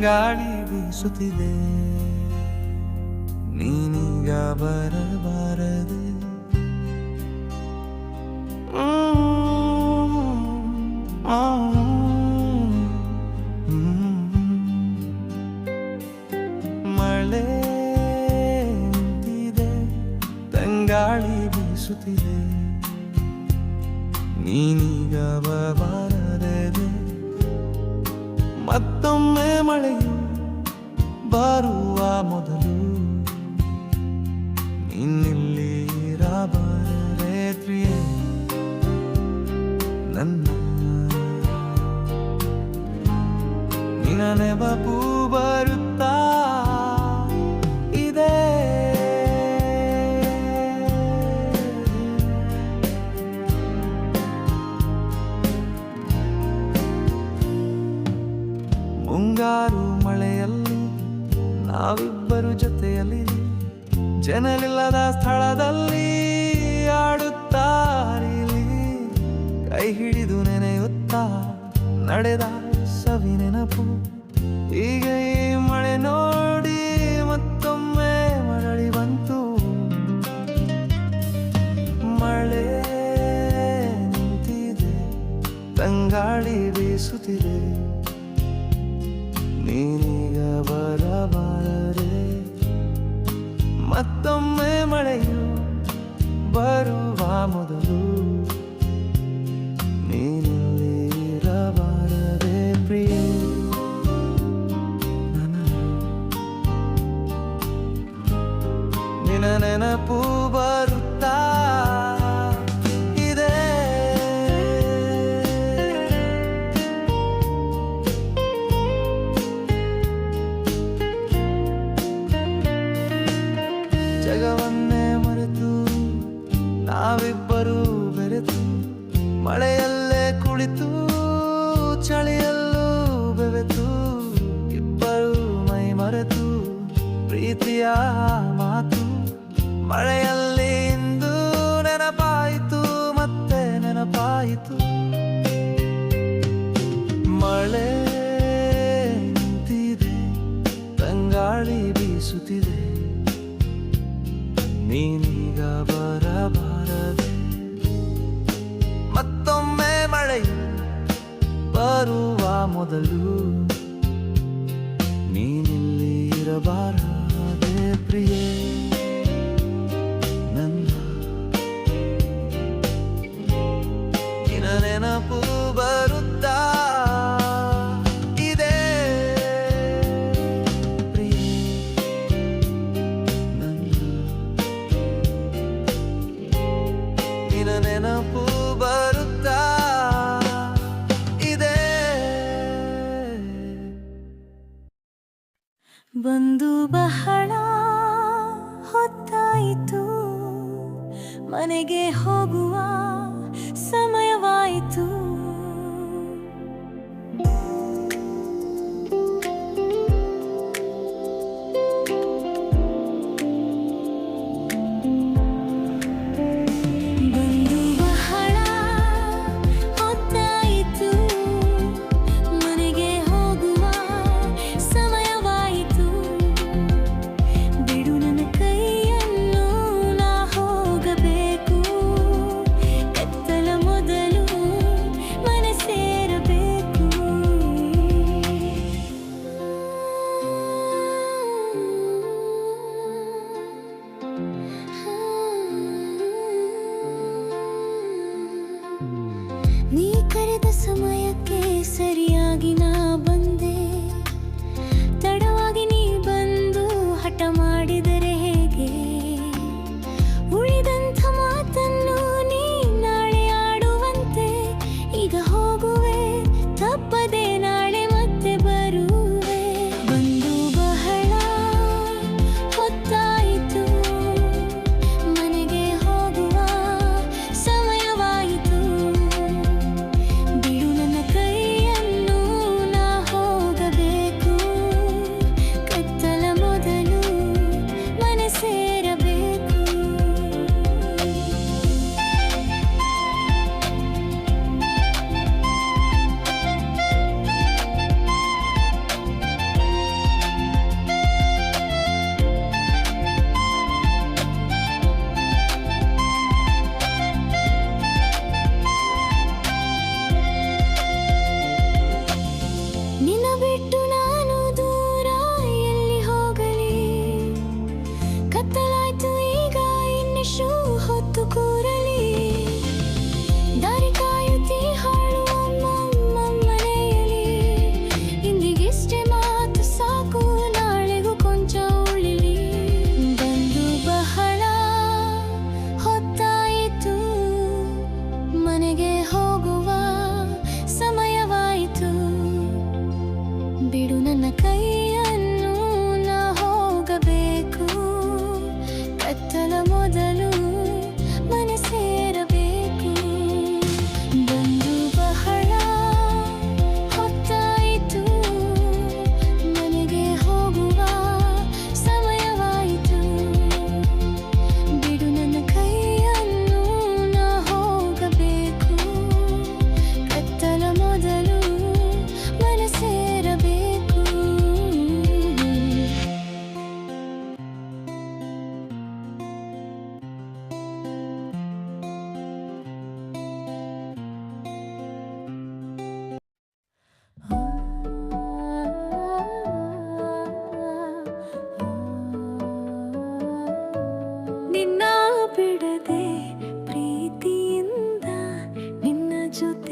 ತಂಗಾಳಿ ಬೀಸುತ್ತಿದೆ. ನೀನೀಗ ಬರಬಾರದೆ. ಮಳೆ ನಿಂತಿದೆ ತಂಗಾಳಿ ಬೀಸುತ್ತಿದೆ. ನೀನೀಗ ಬರಬಾರದೆ. ಮತ್ತೊಮ್ಮೆ ಮಳೆಯು ಬರುವ ಮೊದಲು ಇನ್ನಿಲ್ಲಿ ಇರಬಾರದೆ ಪ್ರಿಯೆ ನನ್ನ ನಿನ್ನ ನೆನಪು ಮುಂಗಾರು ಮಳೆಯಲ್ಲಿ ನಾವಿಬ್ಬರು ಜೊತೆಯಲ್ಲಿ ಜನರಿಲ್ಲದ ಸ್ಥಳದಲ್ಲಿ ಆಡುತ್ತಾರಿಲಿ ಕೈ ಹಿಡಿದು ನೆನೆಯುತ್ತಾ ನಡೆದ ಸವಿ ನೆನಪು. ಈಗ ಈ ಮಳೆ ನೋಡಿ ಮತ್ತೊಮ್ಮೆ ಮರಳಿ ಬಂತು. ಮಳೆ ನಿಂತಿದೆ, ತಂಗಾಳಿ ಬೀಸುತ್ತಿದೆ. ಜಗವನ್ನೇ ಮರೆತು ನಾವಿಬ್ಬರು ಬೆರೆತು ಮಳೆಯಲ್ಲೇ ಕುಳಿತು ಚಳಿಯಲ್ಲೂ ಬೆವೆತು ಇಬ್ಬರು ಮೈ ಮರೆತು ಪ್ರೀತಿಯ ಮಾತು ಮಳೆಯಲ್ಲಿ ಬರುವ ಮೊದಲು ನೀನಿಲ್ಲಿ ಇರಬಾರದೆ ಪ್ರಿಯೇ. ಬಂದು ಬಹಳ ಹೊತ್ತಾಯಿತು. ಮನೆಗೆ ಹೋಗುವ ಸಮಯವಾಯಿತು. just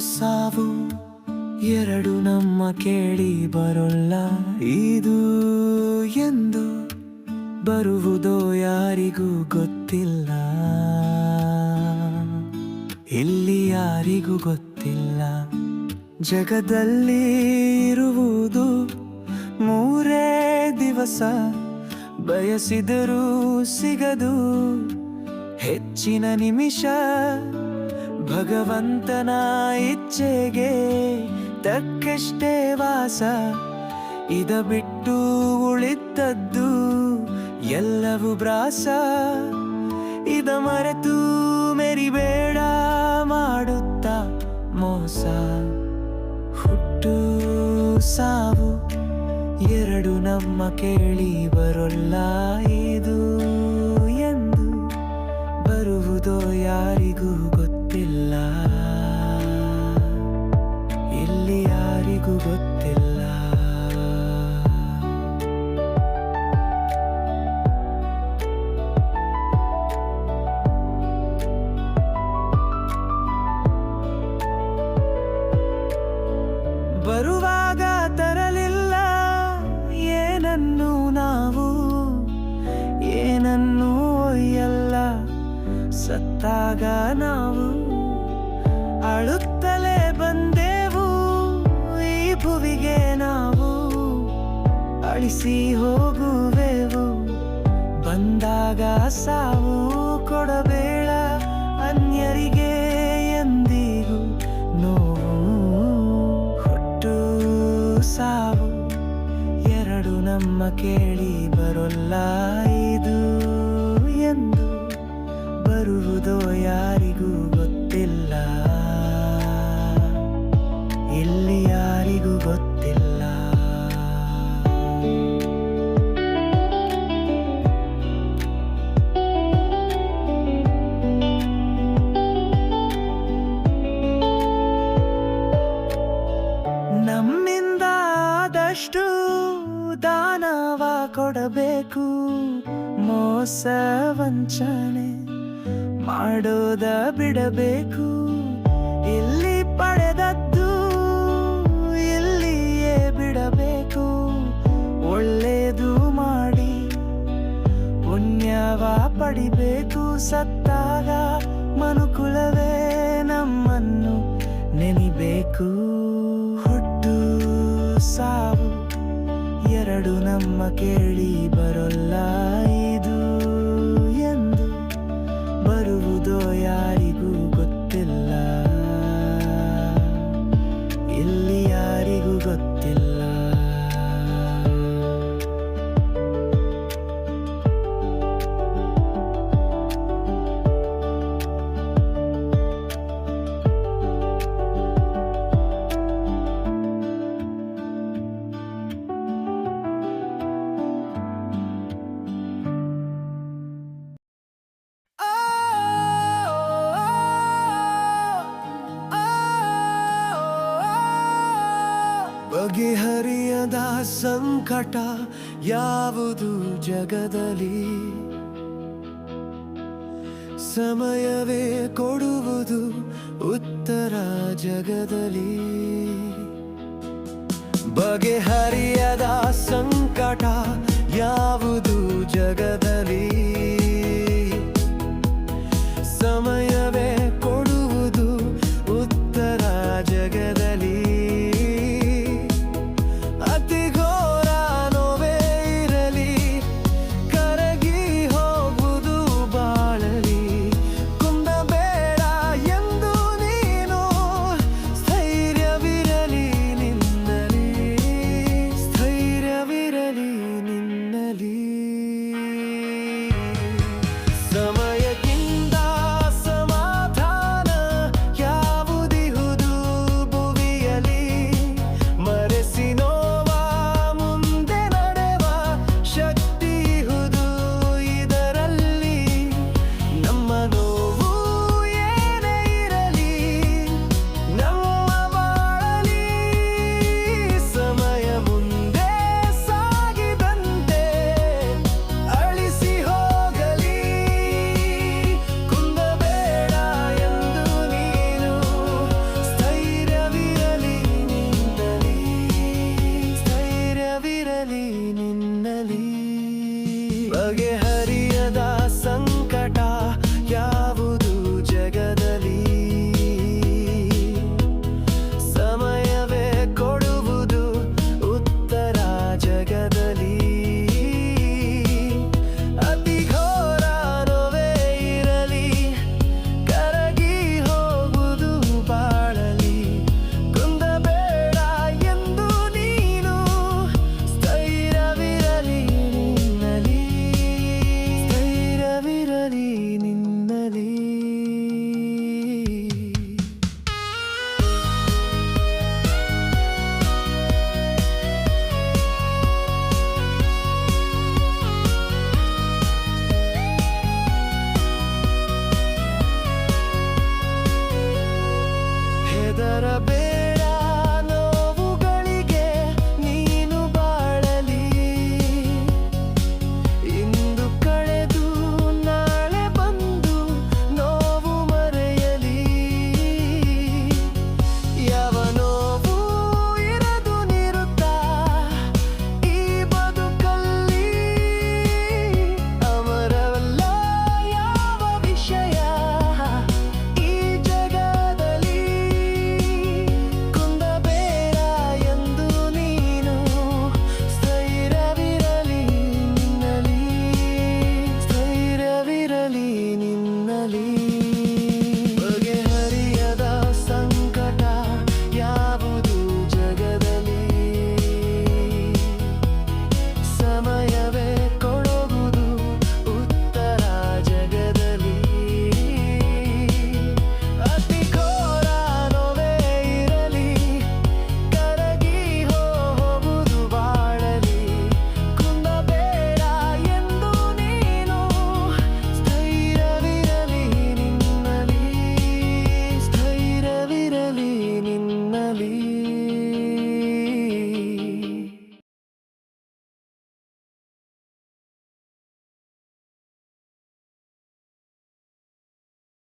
ಸಾವು ಎರಡು ನಮ್ಮ ಕೇಳಿ ಬರೋಲ್ಲ. ಇದು ಎಂದು ಬರುವುದೋ ಯಾರಿಗೂ ಗೊತ್ತಿಲ್ಲ. ಇಲ್ಲಿ ಯಾರಿಗೂ ಗೊತ್ತಿಲ್ಲ. ಜಗದಲ್ಲಿ ಇರುವುದು ಮೂರೇ ದಿವಸ. ಬಯಸಿದರೂ ಸಿಗದು ಹೆಚ್ಚಿನ ನಿಮಿಷ. ಭಗವಂತನ ಇಚ್ಛೆಗೆ ತಕ್ಕಷ್ಟೇ ವಾಸ. ಇದ ಬಿಟ್ಟು ಉಳಿತದ್ದು ಎಲ್ಲವೂ ಬ್ರಾಸ. ಇದ ಮರೆತು ಮೆರಿಬೇಡ ಮಾಡುತ್ತ ಮೋಸ. ಹುಟ್ಟು ಸಾವು ಎರಡು ನಮ್ಮ ಕೇಳಿ ಬರೋಲ್ಲ ಇದು. ಎಂದು ಬರುವುದೋ ಯಾರಿಗೂ ಆದಷ್ಟು ದಾನವ ಕೊಡಬೇಕು, ಮೋಸ ವಂಚನೆ ಮಾಡೋದ ಬಿಡಬೇಕು. ಇಲ್ಲಿ ಪಡೆದದ್ದು ಇಲ್ಲಿಯೇ ಬಿಡಬೇಕು. ಒಳ್ಳೆಯದು ಮಾಡಿ ಪುಣ್ಯವ ಪಡಿಬೇಕು, ಸತ್ತಾಗ ಮನುಕುಲವೇ ನಮ್ಮ ಕೇಳಿ ಬರೋಲ್ಲ. ಬಗೆಹರಿಯದ ಸಂಕಟ ಯಾವುದು ಜಗದಲ್ಲಿ? ಸಮಯವೇ ಕೊಡುವುದು ಉತ್ತರ ಜಗದಲ್ಲಿ. ಬಗೆಹರಿಯದ ಸಂಕಟ ಯಾವುದು ಜಗದಲ್ಲಿ? ಸಮಯವೇ ಕೊಡುವುದು ಉತ್ತರ ಜಗದ